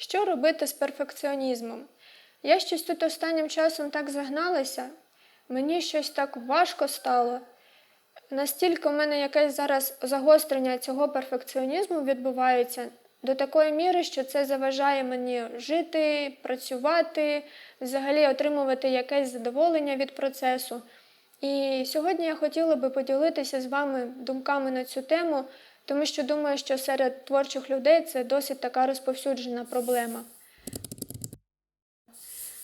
Що робити з перфекціонізмом? Я щось тут останнім часом так загналася, мені щось так важко стало. Настільки в мене якесь зараз загострення цього перфекціонізму відбувається до такої міри, що це заважає мені жити, працювати, взагалі отримувати якесь задоволення від процесу. І сьогодні я хотіла би поділитися з вами думками на цю тему, тому що думаю, що серед творчих людей це досить така розповсюджена проблема.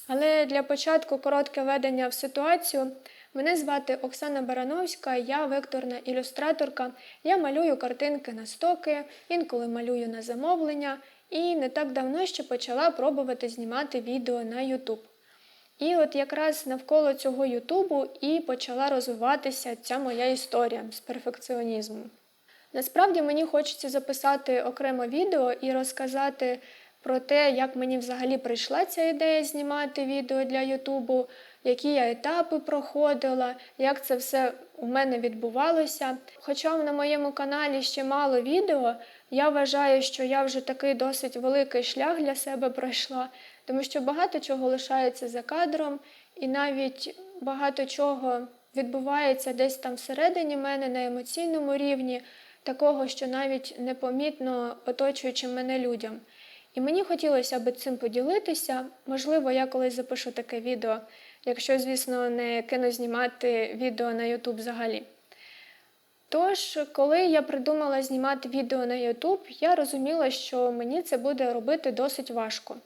Але для початку коротке ведення в ситуацію. Мене звати Оксана Барановська, я векторна ілюстраторка. Я малюю картинки на стоки, інколи малюю на замовлення, і не так давно ще почала пробувати знімати відео на YouTube. І от якраз навколо цього Ютубу і почала розвиватися ця моя історія з перфекціонізму. Насправді мені хочеться записати окремо відео і розказати про те, як мені взагалі прийшла ця ідея знімати відео для Ютубу, які я етапи проходила, як це все у мене відбувалося. Хоча на моєму каналі ще мало відео, я вважаю, що я вже такий досить великий шлях для себе пройшла, тому що багато чого лишається за кадром, і навіть багато чого відбувається десь там всередині мене на емоційному рівні, такого, що навіть непомітно оточуючи мене людям. І мені хотілося б цим поділитися. Можливо, я колись запишу таке відео, якщо, звісно, не кину знімати відео на YouTube взагалі. Тож, коли я придумала знімати відео на YouTube, я розуміла, що мені це буде робити досить важко,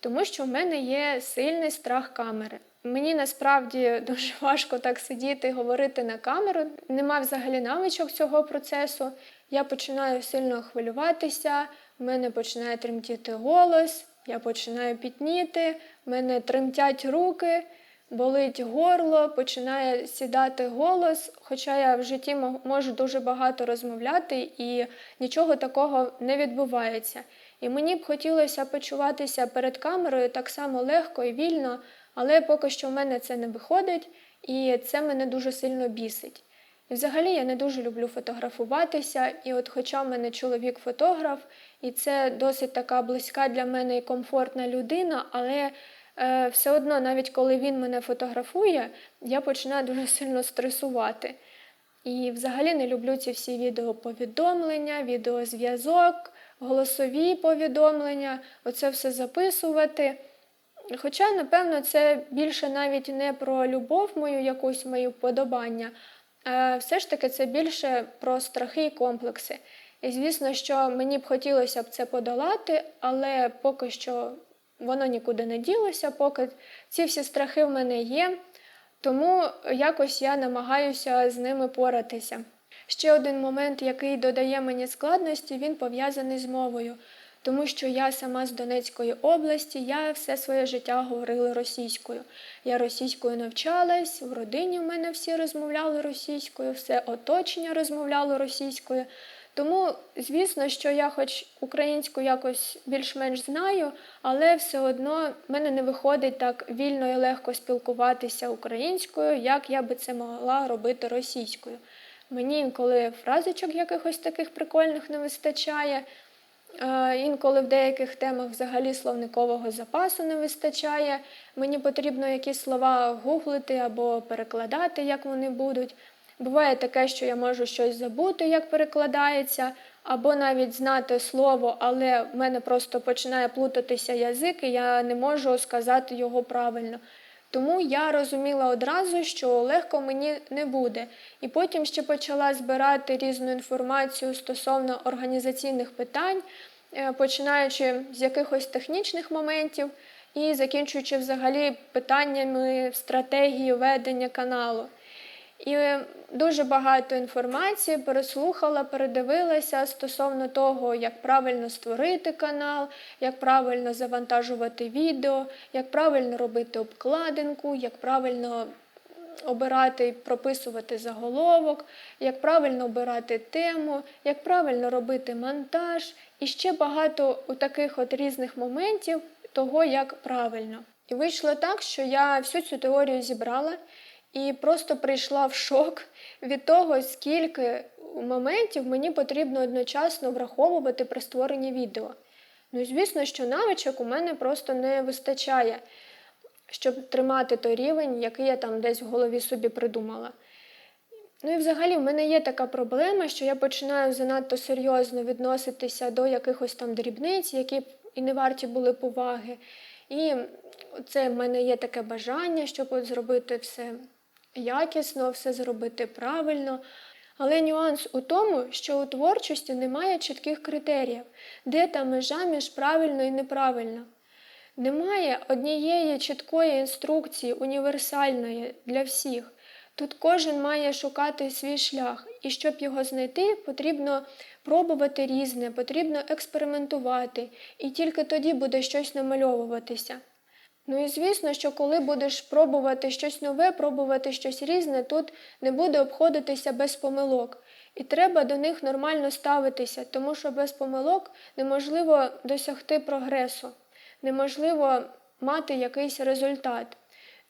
тому що в мене є сильний страх камери. Мені насправді дуже важко так сидіти і говорити на камеру. Нема взагалі навичок цього процесу. Я починаю сильно хвилюватися, в мене починає тремтіти голос, я починаю пітніти, в мене тремтять руки, болить горло, починає сідати голос. Хоча я в житті можу дуже багато розмовляти і нічого такого не відбувається. І мені б хотілося почуватися перед камерою так само легко і вільно, але поки що в мене це не виходить, і це мене дуже сильно бісить. І взагалі я не дуже люблю фотографуватися, і от хоча в мене чоловік фотограф, і це досить така близька для мене і комфортна людина, але е, все одно, навіть коли він мене фотографує, я починаю дуже сильно стресувати. І взагалі не люблю ці всі відеоповідомлення, відеозв'язок, голосові повідомлення, оце все записувати. Хоча, напевно, це більше навіть не про любов мою, якусь мої вподобання, а все ж таки це більше про страхи і комплекси. І звісно, що мені б хотілося б це подолати, але поки що воно нікуди не ділося, поки ці всі страхи в мене є, тому якось я намагаюся з ними поратися. Ще один момент, який додає мені складності, він пов'язаний з мовою тому що я сама з Донецької області, я все своє життя говорила російською. Я російською навчалась, в родині в мене всі розмовляли російською, все оточення розмовляло російською. Тому, звісно, що я, хоч українську якось більш-менш знаю, але все одно в мене не виходить так вільно і легко спілкуватися українською, як я би це могла робити російською. Мені інколи фразочок якихось таких прикольних не вистачає. Інколи в деяких темах взагалі словникового запасу не вистачає. Мені потрібно якісь слова гуглити або перекладати, як вони будуть. Буває таке, що я можу щось забути, як перекладається, або навіть знати слово, але в мене просто починає плутатися язик, і я не можу сказати його правильно. Тому я розуміла одразу, що легко мені не буде. І потім ще почала збирати різну інформацію стосовно організаційних питань, е, починаючи з якихось технічних моментів і закінчуючи взагалі питаннями стратегії ведення каналу. І дуже багато інформації переслухала, передивилася стосовно того, як правильно створити канал, як правильно завантажувати відео, як правильно робити обкладинку, як правильно обирати і прописувати заголовок, як правильно обирати тему, як правильно робити монтаж і ще багато у таких от різних моментів того, як правильно. І вийшло так, що я всю цю теорію зібрала і просто прийшла в шок від того, скільки моментів мені потрібно одночасно враховувати при створенні відео. Ну, звісно, що навичок у мене просто не вистачає, щоб тримати той рівень, який я там десь в голові собі придумала. Ну і взагалі в мене є така проблема, що я починаю занадто серйозно відноситися до якихось там дрібниць, які і не варті були поваги. І це в мене є таке бажання, щоб от зробити все якісно, все зробити правильно. Але нюанс у тому, що у творчості немає чітких критеріїв, де та межа між правильно і неправильно. Немає однієї чіткої інструкції, універсальної для всіх. Тут кожен має шукати свій шлях, і щоб його знайти, потрібно пробувати різне, потрібно експериментувати, і тільки тоді буде щось намальовуватися. Ну і звісно, що коли будеш пробувати щось нове, пробувати щось різне, тут не буде обходитися без помилок. І треба до них нормально ставитися, тому що без помилок неможливо досягти прогресу, неможливо мати якийсь результат.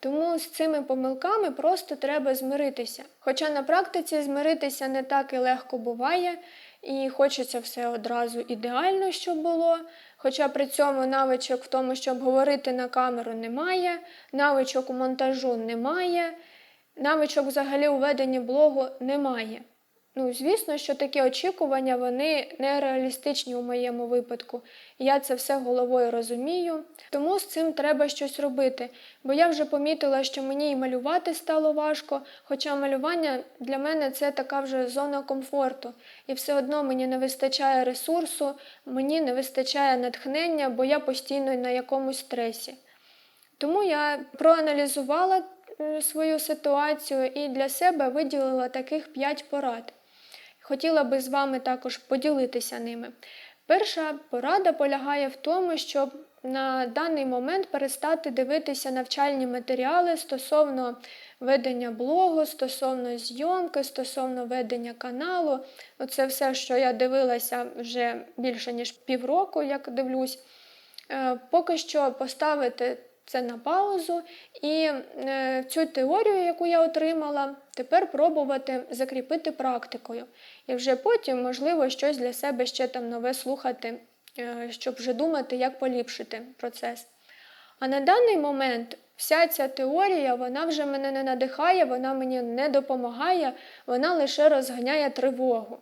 Тому з цими помилками просто треба змиритися. Хоча на практиці змиритися не так і легко буває, і хочеться все одразу ідеально, щоб було. Хоча при цьому навичок в тому, щоб говорити на камеру, немає, навичок у монтажу немає, навичок взагалі у веденні блогу немає. Ну, звісно, що такі очікування вони нереалістичні у моєму випадку. Я це все головою розумію. Тому з цим треба щось робити. Бо я вже помітила, що мені і малювати стало важко, хоча малювання для мене це така вже зона комфорту. І все одно мені не вистачає ресурсу, мені не вистачає натхнення, бо я постійно на якомусь стресі. Тому я проаналізувала е, свою ситуацію і для себе виділила таких 5 порад. Хотіла би з вами також поділитися ними. Перша порада полягає в тому, щоб на даний момент перестати дивитися навчальні матеріали стосовно ведення блогу, стосовно зйомки, стосовно ведення каналу. Це все, що я дивилася вже більше ніж півроку, як дивлюсь. Е, Поки що поставити це на паузу і е, цю теорію, яку я отримала, тепер пробувати закріпити практикою. І вже потім, можливо, щось для себе ще там нове слухати, е, щоб вже думати, як поліпшити процес. А на даний момент вся ця теорія, вона вже мене не надихає, вона мені не допомагає, вона лише розганяє тривогу.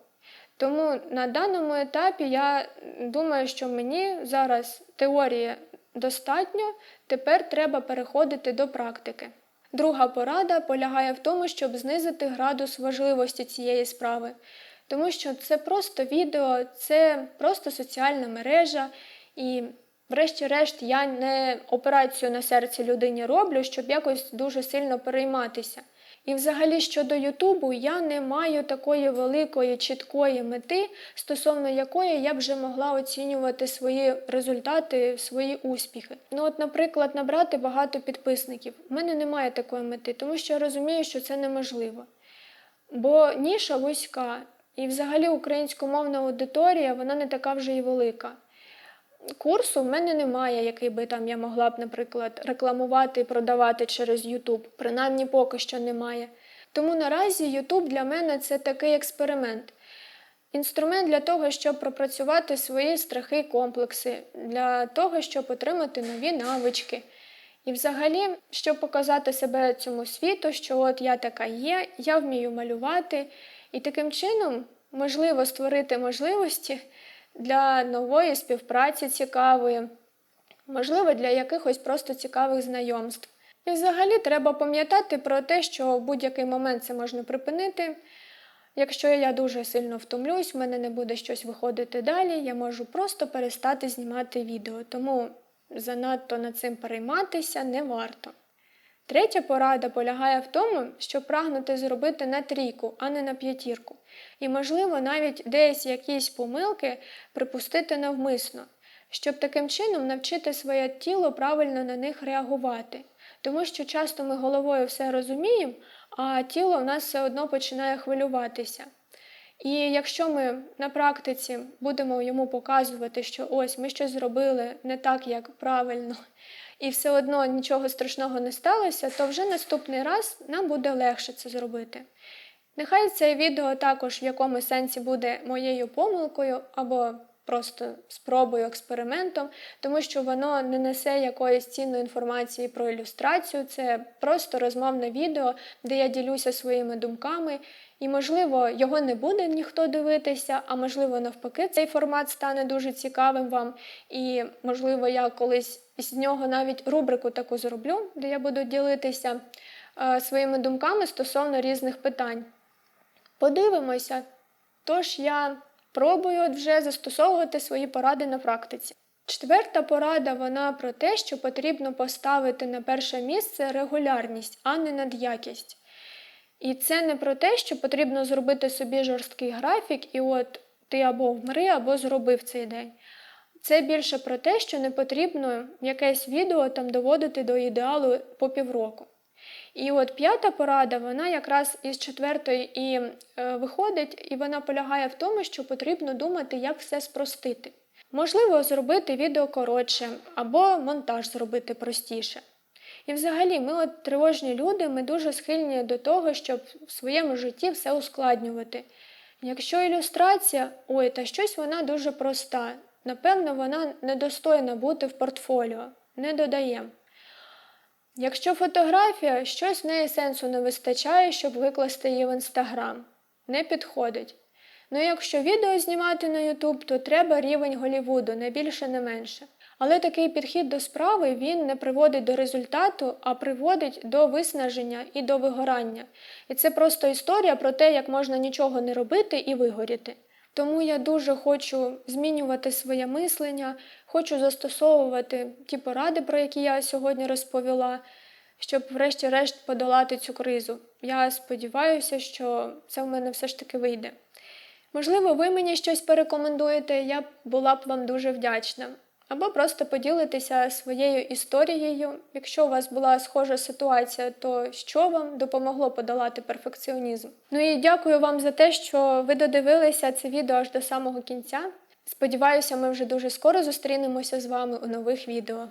Тому на даному етапі я думаю, що мені зараз теорія достатньо, тепер треба переходити до практики. Друга порада полягає в тому, щоб знизити градус важливості цієї справи, тому що це просто відео, це просто соціальна мережа, і, врешті-решт, я не операцію на серці людині роблю, щоб якось дуже сильно перейматися. І, взагалі, щодо Ютубу, я не маю такої великої чіткої мети, стосовно якої я б вже могла оцінювати свої результати, свої успіхи. Ну, от, наприклад, набрати багато підписників. У мене немає такої мети, тому що я розумію, що це неможливо. Бо ніша вузька, і взагалі українськомовна аудиторія, вона не така вже і велика. Курсу в мене немає, який би там я могла б, наприклад, рекламувати і продавати через YouTube. Принаймні поки що немає. Тому наразі YouTube для мене це такий експеримент. Інструмент для того, щоб пропрацювати свої страхи і комплекси, для того, щоб отримати нові навички. І взагалі, щоб показати себе цьому світу, що от я така є, я вмію малювати, і таким чином можливо створити можливості для нової співпраці цікавої, можливо, для якихось просто цікавих знайомств. І взагалі треба пам'ятати про те, що в будь-який момент це можна припинити. Якщо я дуже сильно втомлюсь, в мене не буде щось виходити далі, я можу просто перестати знімати відео, тому занадто над цим перейматися не варто. Третя порада полягає в тому, щоб прагнути зробити на трійку, а не на п'ятірку. І, можливо, навіть десь якісь помилки припустити навмисно, щоб таким чином навчити своє тіло правильно на них реагувати. Тому що часто ми головою все розуміємо, а тіло в нас все одно починає хвилюватися. І якщо ми на практиці будемо йому показувати, що ось ми щось зробили не так, як правильно, і все одно нічого страшного не сталося, то вже наступний раз нам буде легше це зробити. Нехай це відео також в якомусь сенсі буде моєю помилкою або просто спробою, експериментом, тому що воно не несе якоїсь цінної інформації про ілюстрацію. Це просто розмовне відео, де я ділюся своїми думками. І, можливо, його не буде ніхто дивитися, а можливо, навпаки, цей формат стане дуже цікавим вам. І, можливо, я колись з нього навіть рубрику таку зроблю, де я буду ділитися е, своїми думками стосовно різних питань. Подивимося. Тож я пробую вже застосовувати свої поради на практиці. Четверта порада вона про те, що потрібно поставити на перше місце регулярність, а не надякість. І це не про те, що потрібно зробити собі жорсткий графік, і от ти або вмри, або зробив цей день. Це більше про те, що не потрібно якесь відео там доводити до ідеалу по півроку. І от п'ята порада, вона якраз із четвертої і е, виходить, і вона полягає в тому, що потрібно думати, як все спростити. Можливо, зробити відео коротше, або монтаж зробити простіше. І взагалі, ми, от тривожні люди, ми дуже схильні до того, щоб в своєму житті все ускладнювати. Якщо ілюстрація, ой, та щось вона дуже проста, напевно, вона недостойна бути в портфоліо, не додаємо. Якщо фотографія, щось в неї сенсу не вистачає, щоб викласти її в інстаграм, не підходить. Ну якщо відео знімати на Ютуб, то треба рівень Голівуду, не більше, не менше. Але такий підхід до справи він не приводить до результату, а приводить до виснаження і до вигорання. І це просто історія про те, як можна нічого не робити і вигоріти. Тому я дуже хочу змінювати своє мислення, хочу застосовувати ті поради, про які я сьогодні розповіла, щоб, врешті-решт, подолати цю кризу. Я сподіваюся, що це в мене все ж таки вийде. Можливо, ви мені щось порекомендуєте, я була б вам дуже вдячна. Або просто поділитися своєю історією. Якщо у вас була схожа ситуація, то що вам допомогло подолати перфекціонізм? Ну і дякую вам за те, що ви додивилися це відео аж до самого кінця. Сподіваюся, ми вже дуже скоро зустрінемося з вами у нових відео.